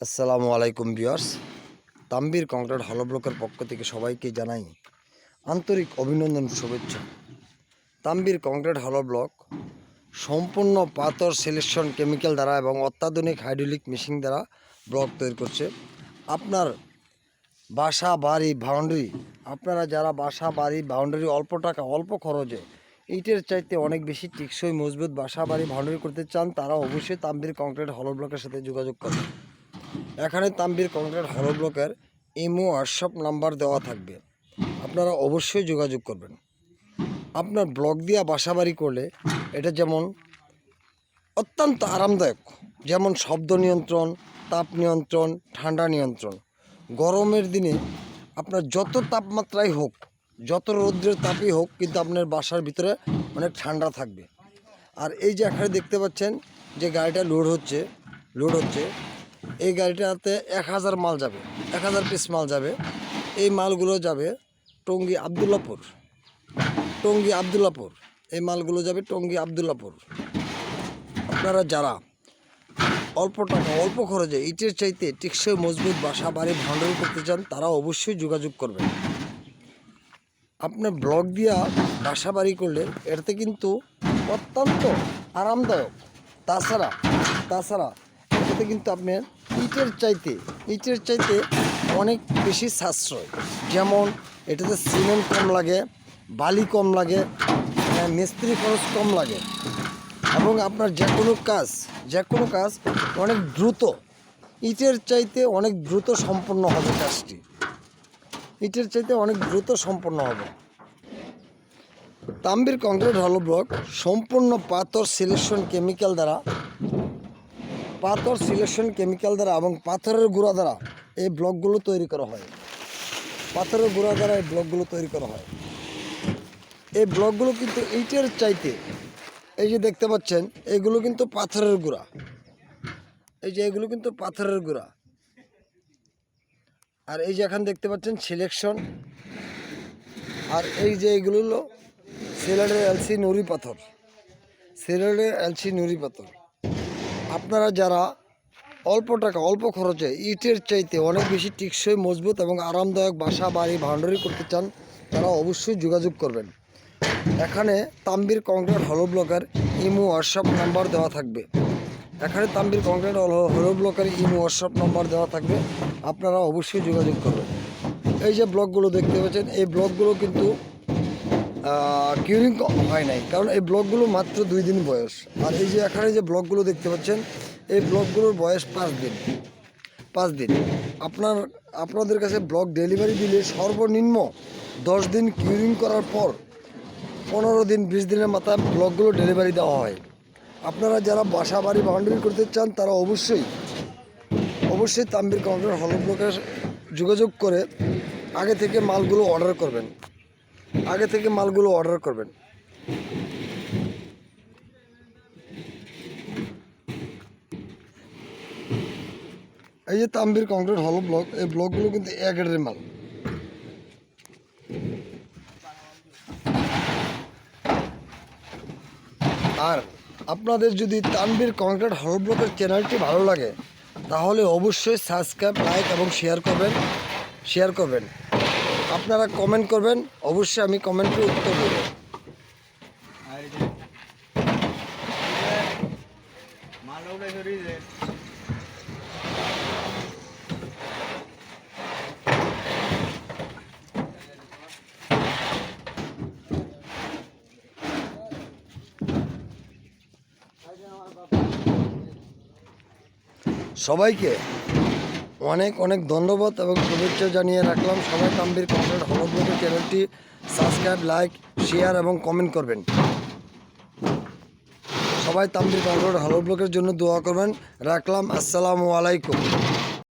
আসসালামু আলাইকুম বিয়ার্স তাম্বির কংক্রিট হলো ব্লকের পক্ষ থেকে সবাইকে জানাই আন্তরিক অভিনন্দন শুভেচ্ছা। তাম্বির কংক্রিট হলো ব্লক সম্পূর্ণ পাথর, সিলেকশন, কেমিক্যাল দ্বারা এবং অত্যাধুনিক হাইড্রোলিক মেশিন দ্বারা ব্লক তৈরি করছে। আপনার বাসা, বাড়ি, বাউন্ডারি, আপনারা যারা বাসা, বাড়ি, বাউন্ডারি অল্প টাকা, অল্প খরচে ইটের চাইতে অনেক বেশি টিকসই, মজবুত বাসা, বাড়ি, বাউন্ডারি করতে চান, তারা অবশ্যই তাম্বির কংক্রিট হলো ব্লকের সাথে যোগাযোগ করবেন এখানে তাম্বির কংক্রিট হলো ব্লকের ইমো হোয়াটসঅ্যাপ নাম্বার দেওয়া থাকবে। আপনারা অবশ্যই যোগাযোগ করবেন। আপনার ব্লক দিয়া বাসা বাড়ি করলে এটা যেমন অত্যন্ত আরামদায়ক, যেমন শব্দ নিয়ন্ত্রণ, তাপ নিয়ন্ত্রণ, ঠান্ডা নিয়ন্ত্রণ। গরমের দিনে আপনার যত তাপমাত্রাই হোক, যত রৌদ্রের তাপই হোক, কিন্তু আপনার বাসার ভিতরে অনেক ঠান্ডা থাকবে। আর এই যে এখানে দেখতে পাচ্ছেন যে গাড়িটা লোড হচ্ছে লোড হচ্ছে এই গাড়িটাতে এক হাজার মাল যাবে, এক হাজার পিস মাল যাবে। এই মালগুলো যাবে টঙ্গী আবদুল্লাপুর টঙ্গী আবদুল্লাপুর। এই মালগুলো যাবে টঙ্গী আবদুল্লাপুর। আপনারা যারা অল্প টাকা, অল্প খরচে, ইটের চাইতে টেকসই, মজবুত বাসা বাড়ি ভান্ডারি করতে চান, তারা অবশ্যই যোগাযোগ করবেন। আপনার ব্লক দিয়া বাসা বাড়ি করলে এটাতে কিন্তু অত্যন্ত আরামদায়ক। তাছাড়া তাছাড়া এটাতে কিন্তু আপনার ইটের চাইতে ইটের চাইতে অনেক বেশি সাশ্রয়। যেমন এটাতে সিমেন্ট কম লাগে, বালি কম লাগে মিস্ত্রি খরচ কম লাগে। এবং আপনার যে কোনো কাজ, যে কোনো কাজ অনেক দ্রুত, ইটের চাইতে অনেক দ্রুত সম্পন্ন হবে কাজটি। ইটের চাইতে অনেক দ্রুত সম্পন্ন হবে। তাম্বির কংক্রিট হলো ব্লক সম্পূর্ণ পাথর, সিলেকশন, কেমিক্যাল দ্বারা পাথর, সিলেকশন কেমিক্যাল দ্বারা এবং পাথরের গুঁড়া দ্বারা এই ব্লকগুলো তৈরি করা হয়। পাথরের গুঁড়া দ্বারা এই ব্লকগুলো তৈরি করা হয়। এই ব্লকগুলো কিন্তু ইটের চাইতে, এই যে দেখতে পাচ্ছেন, এগুলো কিন্তু পাথরের গুঁড়া। এই যে এগুলো কিন্তু পাথরের গুঁড়া। আর এই যে এখন দেখতে পাচ্ছেন সিলেকশন। আর এই যে এগুলো হলো সিলেটের এলসি নুড়ি পাথর। সিলেটের এলসি নুড়ি পাথর। আপনারা যারা অল্প টাকা, অল্প খরচে ইটের চাইতে অনেক বেশি টিকসই, মজবুত এবং আরামদায়ক বাসা, বাড়ি, ভান্ডারি করতে চান, তারা অবশ্যই যোগাযোগ করবেন। এখানে তাম্বির কংক্রিট হলো ব্লকের ইমো হোয়াটসঅ্যাপ নাম্বার দেওয়া থাকবে। এখানে তাম্বির কংক্রিট হলো- হলো ব্লকের ইমো হোয়াটসঅ্যাপ নাম্বার দেওয়া থাকবে। আপনারা অবশ্যই যোগাযোগ করবেন। এই যে ব্লকগুলো দেখতে পাচ্ছেন, এই ব্লকগুলো কিন্তু কিউরিং হয় নাই। কারণ এই ব্লকগুলো মাত্র দুই দিন বয়স। আর এই যে এখানে যে ব্লকগুলো দেখতে পাচ্ছেন, এই ব্লকগুলোর বয়স পাঁচ দিন। পাঁচ দিন। আপনার, আপনাদের কাছে ব্লক ডেলিভারি দিলে সর্বনিম্ন দশ দিন কিউরিং করার পর পনেরো দিন, বিশ দিনের মাথায় ব্লকগুলো ডেলিভারি দেওয়া হয়। আপনারা যারা বাসা, বাড়ি বাউন্ডারি করতে চান, তারা অবশ্যই অবশ্যই তাম্বির কাউন্টার হল ব্লকে যোগাযোগ করে আগে থেকে মালগুলো অর্ডার করবেন। আগে থেকে মালগুলো অর্ডার করবেন। এই যে তাম্বির কংক্রিট হল ব্লক এই ব্লকগুলো কিন্তু এক গ্রেডের মাল। আর আপনাদের যদি তানবীর কংক্রিট হল ব্লকের চ্যানেলটি ভালো লাগে, তাহলে অবশ্যই সাবস্ক্রাইব লাইক এবং শেয়ার করবেন শেয়ার করবেন। আপনারা কমেন্ট করবেন অবশ্যই আমি কমেন্টের উত্তর দেব। সবাইকে অনেক অনেক ধন্যবাদ এবং শুভেচ্ছা জানিয়ে রাখলাম। সবাই তাম্বির কমপ্লিট হল ব্লকের চ্যানেলটি সাবস্ক্রাইব লাইক শেয়ার এবং কমেন্ট করবেন। সবাই তাম্বির কংক্রিট হল ব্লকের জন্য দোয়া করবেন। রাখলাম। আসসালামু আলাইকুম।